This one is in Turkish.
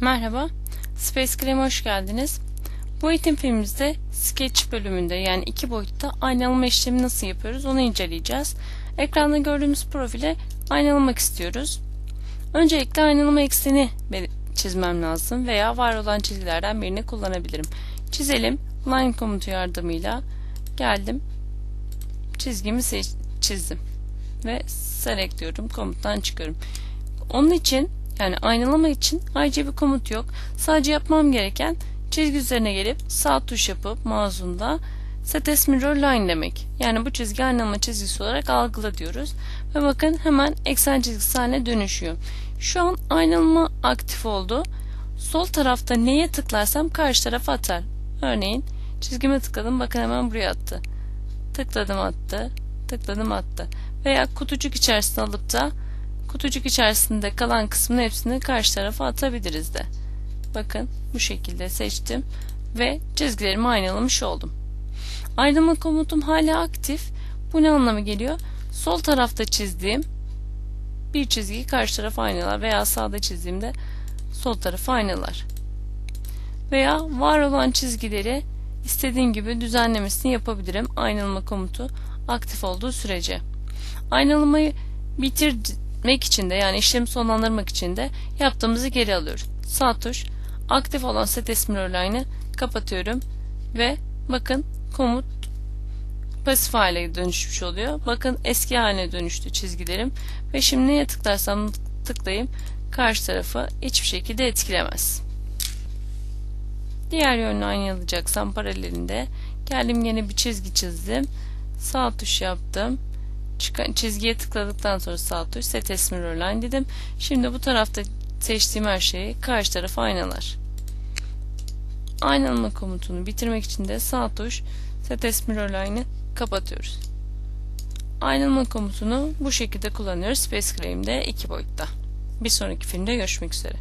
Merhaba, Space Cream'e hoş geldiniz. Bu eğitim filmimizde Sketch bölümünde yani iki boyutta aynalama işlemi nasıl yapıyoruz onu inceleyeceğiz. Ekranda gördüğümüz profile aynalamak istiyoruz. Öncelikle aynalama ekseni çizmem lazım veya var olan çizgilerden birini kullanabilirim. Çizelim, line komutu yardımıyla geldim, çizgimi çizdim ve select diyorum, komuttan çıkıyorum. Onun için yani aynalama için ayrıca bir komut yok. Sadece yapmam gereken çizgi üzerine gelip sağ tuş yapıp mouse'unda set mirror line demek. Yani bu çizgi aynalama çizgisi olarak algıla diyoruz. Ve bakın hemen eksen çizgisi haline dönüşüyor. Şu an aynalama aktif oldu. Sol tarafta neye tıklarsam karşı tarafa atar. Örneğin çizgime tıkladım bakın hemen buraya attı. Tıkladım attı. Tıkladım attı. Veya kutucuk içerisine alıp da kutucuk içerisinde kalan kısmın hepsini karşı tarafa atabiliriz de. Bakın bu şekilde seçtim ve çizgilerimi aynalamış oldum. Ayrılma komutum hala aktif. Bu ne anlamı geliyor? Sol tarafta çizdiğim bir çizgiyi karşı tarafa aynalar veya sağda çizdiğimde sol tarafa aynalar. Veya var olan çizgileri istediğim gibi düzenlemesini yapabilirim. Aynalama komutu aktif olduğu sürece. Aynalamayı bitir etmek için de yani işlemi sonlandırmak için de yaptığımızı geri alıyoruz. Sağ tuş aktif olan set esmirörlerini kapatıyorum ve bakın komut pasif hale dönüşmüş oluyor. Bakın eski haline dönüştü çizgilerim ve şimdi neye tıklarsam tıklayayım karşı tarafı hiçbir şekilde etkilemez. Diğer yönünü aynalayacaksam paralelinde geldim yine bir çizgi çizdim. Sağ tuş yaptım çizgiye tıkladıktan sonra sağ tuş set esmirror line dedim. Şimdi bu tarafta seçtiğim her şeyi karşı tarafa aynalar. Aynalama komutunu bitirmek için de sağ tuş set esmirror line'ı kapatıyoruz. Aynalama komutunu bu şekilde kullanıyoruz Space Claim'de iki boyutta. Bir sonraki filmde görüşmek üzere.